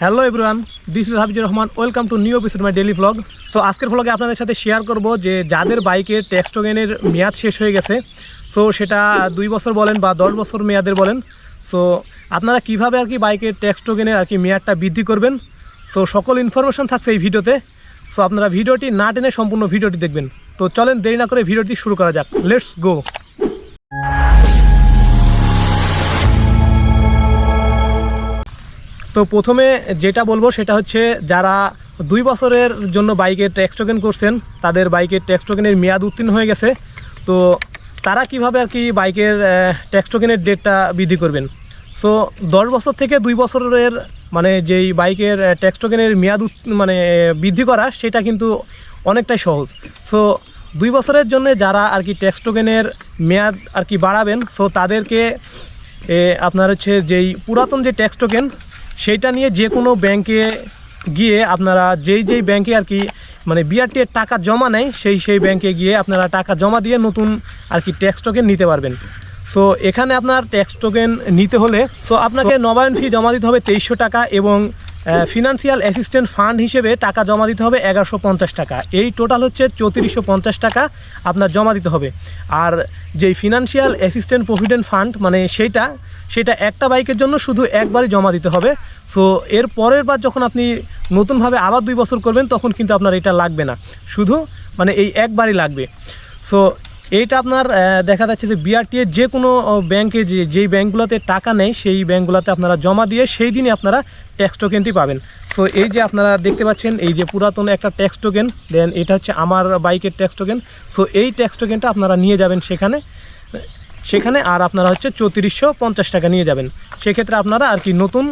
Hello everyone this is Habizur Rahman welcome to new episode my daily vlog so আজকের ভ্লগে আপনাদের সাথে share করব যে যাদের বাইকের ট্যাক্স টোকেনের মেয়াদ শেষ হয়ে গেছে সো সেটা দুই বছর বলেন বা দশ বছর মেয়াদের বলেন সো আপনারা কীভাবে আর কি বাইকের ট্যাক্স টোকেনের আর কি মেয়াদটা বৃদ্ধি করবেন সো সকল ইনফরমেশন থাকছে এই ভিডিওতে সো আপনারা ভিডিওটি না টেনে সম্পূর্ণ ভিডিওটি দেখবেন। তো চলেন দেরি না করে ভিডিওটি শুরু করা যাক। লেটস গো তো প্রথমে যেটা বলব সেটা হচ্ছে যারা দুই বছরের জন্য বাইকের ট্যাক্স টোকেন করছেন, তাদের বাইকের ট্যাক্স টোকেনের মেয়াদ উত্তীর্ণ হয়ে গেছে। তো তারা কীভাবে আর কি বাইকের ট্যাক্স টোকেনের ডেটটা বৃদ্ধি করবেন? সো দশ বছর থেকে দুই বছরের মানে যেই বাইকের ট্যাক্স টোকেনের মেয়াদ মানে বৃদ্ধি করা, সেটা কিন্তু অনেকটাই সহজ। সো দুই বছরের জন্য যারা আর কি ট্যাক্স টোকেনের মেয়াদ আর কি বাড়াবেন, সো তাদেরকে আপনার হচ্ছে যেই পুরাতন যে ট্যাক্স টোকেন সেইটা নিয়ে যে কোনো ব্যাংকে গিয়ে আপনারা যেই যেই ব্যাংকে আর কি মানে বিআরটি এর টাকা জমা নেয়, সেই সেই ব্যাংকে গিয়ে আপনারা টাকা জমা দিয়ে নতুন আর কি ট্যাক্স টোকেন নিতে পারবেন। সো এখানে আপনার ট্যাক্স টোকেন নিতে হলে সো আপনাকে নবায়ন ফি জমা দিতে হবে তেইশশো টাকা এবং ফিনান্সিয়াল অ্যাসিস্ট্যান্ট ফান্ড হিসেবে টাকা জমা দিতে হবে এগারোশো পঞ্চাশ টাকা। এই টোটাল হচ্ছে চৌত্রিশশো পঞ্চাশ টাকা আপনার জমা দিতে হবে। আর যেই ফিনান্সিয়াল অ্যাসিস্ট্যান্ট প্রভিডেন্ট ফান্ড মানে সেইটা সেটা একটা বাইকের জন্য শুধু একবারই জমা দিতে হবে। সো এর পরের বার যখন আপনি নতুনভাবে আবার দুই বছর করবেন, তখন কিন্তু আপনার এটা লাগবে না। শুধু মানে এই একবারই লাগবে। সো এইটা আপনার দেখা যাচ্ছে যে বিআরটি এর যে কোনো ব্যাংকে যে, যেই ব্যাংকগুলোতে টাকা নেই, সেই ব্যাংকগুলোতে আপনারা জমা দিয়ে সেই দিনই আপনারা ট্যাক্স টোকেনটি পাবেন। সো এই যে আপনারা দেখতে পাচ্ছেন, এই যে পুরাতন একটা ট্যাক্স টোকেন দেন এটা হচ্ছে আমার বাইকের ট্যাক্স টোকেন সো এই ট্যাক্স টোকেনটা আপনারা নিয়ে যাবেন সেখানে। সেখানে আর আপনারা হচ্ছে চৌত্রিশশো পঞ্চাশ টাকা নিয়ে যাবেন। সেক্ষেত্রে আপনারা আর কি নতুন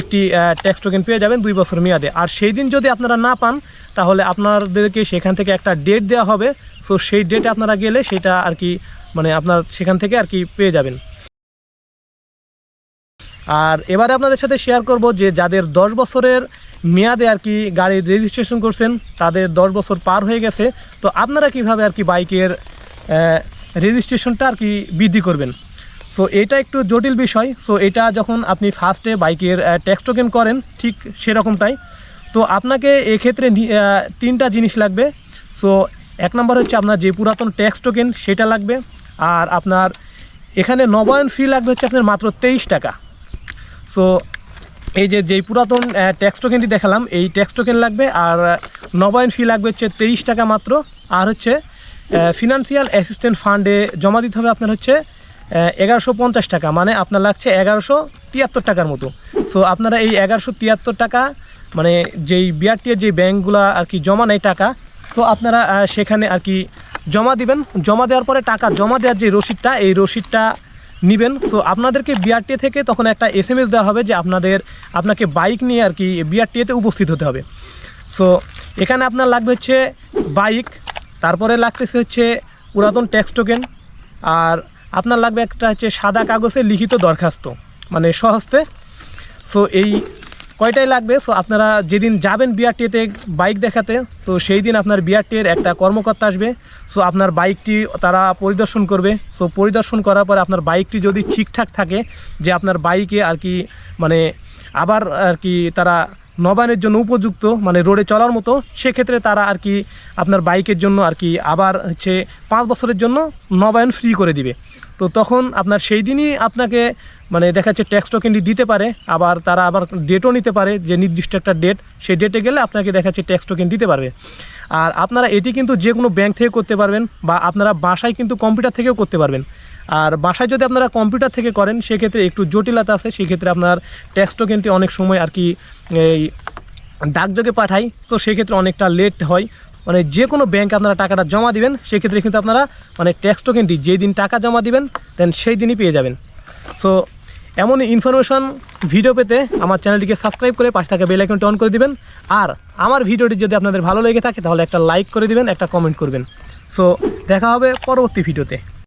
একটি ট্যাক্স টোকেন পেয়ে যাবেন দুই বছর মেয়াদে। আর সেই দিন যদি আপনারা না পান, তাহলে আপনাদেরকে সেখান থেকে একটা ডেট দেওয়া হবে। সো সেই ডেটে আপনারা গেলে সেটা আর কি মানে আপনার সেখান থেকে আর কি পেয়ে যাবেন। আর এবারে আপনাদের সাথে শেয়ার করব যে, যাদের দশ বছরের মেয়াদে আর কি গাড়ির রেজিস্ট্রেশন করছেন, তাদের দশ বছর পার হয়ে গেছে। তো আপনারা কীভাবে আর কি বাইকের রেজিস্ট্রেশনটা আর কি বৃদ্ধি করবেন। সো এটা একটু জটিল বিষয়। সো এটা যখন আপনি ফার্স্টে বাইকের ট্যাক্স টোকেন করেন, ঠিক সেরকমটাই। তো আপনাকে এক্ষেত্রে তিনটা জিনিস লাগবে। সো এক নম্বর হচ্ছে আপনার যে পুরাতন ট্যাক্স টোকেন সেটা লাগবে। আর আপনার এখানে নবায়ন ফি লাগবে হচ্ছে আপনার মাত্র তেইশ টাকা। সো এই যে যেই পুরাতন ট্যাক্স টোকেনটি দেখালাম, এই ট্যাক্স টোকেন লাগবে। আর নবায়ন ফি লাগবে হচ্ছে তেইশ টাকা মাত্র। আর হচ্ছে ফিনান্সিয়াল অ্যাসিস্ট্যান্ট ফান্ডে জমা দিতে হবে আপনার হচ্ছে এগারোশো পঞ্চাশ টাকা মানে আপনার লাগছে এগারোশো তিয়াত্তর টাকার মতো। সো আপনারা এই এগারোশো তিয়াত্তর টাকা মানে যেই বিআরটিএর যে ব্যাঙ্কগুলো আর কি জমা নেয় টাকা সো আপনারা সেখানে আর কি জমা দিবেন। জমা দেওয়ার পরে টাকা জমা দেওয়ার যে রসিদটা, এই রসিদটা নেবেন। সো আপনাদেরকে বিআরটিএ থেকে তখন একটা এস এম এস দেওয়া হবে যে আপনাদের, আপনাকে বাইক নিয়ে আর কি বিআরটিএতে উপস্থিত হতে হবে। সো এখানে আপনার লাগবে হচ্ছে বাইক তারপরে লাগতেছে হচ্ছে পুরাতন ট্যাক্স টোকেন আর আপনার লাগবে একটা হচ্ছে সাদা কাগজে লিখিত দরখাস্ত মানে সহস্তে সো এই কয়টাই লাগবে? সো আপনারা যেদিন যাবেন বিআরটিএতে বাইক দেখাতে, তো সেই দিন আপনার বিআরটিএর একটা কর্মকর্তা আসবে। সো আপনার বাইকটি তারা পরিদর্শন করবে। সো পরিদর্শন করার পরে আপনার বাইকটি যদি ঠিকঠাক থাকে, যে আপনার বাইকে আর কি মানে আবার আর কি তারা নবায়নের জন্য উপযুক্ত মানে রোডে চলার মতো, সেক্ষেত্রে তারা আর কি আপনার বাইকের জন্য আর কি আবার হচ্ছে পাঁচ বছরের জন্য নবায়ন ফ্রি করে দিবে। তো তখন আপনার সেই দিনই আপনাকে মানে দেখা যাচ্ছে ট্যাক্স টোকেনটি দিতে পারে, আবার তারা আবার ডেটও নিতে পারে, যে নির্দিষ্ট একটা ডেট সেই ডেটে গেলে আপনাকে দেখা যাচ্ছে ট্যাক্স টোকেন দিতে পারবে। আর আপনারা এটি কিন্তু যে কোনো ব্যাংক থেকে করতে পারবেন, বা আপনারা বাসায় কিন্তু কম্পিউটার থেকেও করতে পারবেন। আর বাসায় যদি আপনারা কম্পিউটার থেকে করেন, সেক্ষেত্রে একটু জটিলতা আছে, সেক্ষেত্রে আপনার ট্যাক্স টোকেনটি অনেক সময় আর কি এই ডাকযোগে পাঠাই, তো সেক্ষেত্রে অনেকটা লেট হয়। মানে যে কোনো ব্যাংকে আপনারা টাকাটা জমা দিবেন, সেক্ষেত্রে কিন্তু আপনারা মানে ট্যাক্স টোকেনটি যেই দিন টাকা জমা দিবেন দেন সেই দিনই পেয়ে যাবেন। সো এমন ইনফরমেশন ভিডিও পেতে আমার চ্যানেলটিকে সাবস্ক্রাইব করে পাশে থাকা বেল আইকনটি অন করে দিবেন। আর আমার ভিডিওটি যদি আপনাদের ভালো লেগে থাকে, তাহলে একটা লাইক করে দিবেন, একটা কমেন্ট করবেন। সো দেখা হবে পরবর্তী ভিডিওতে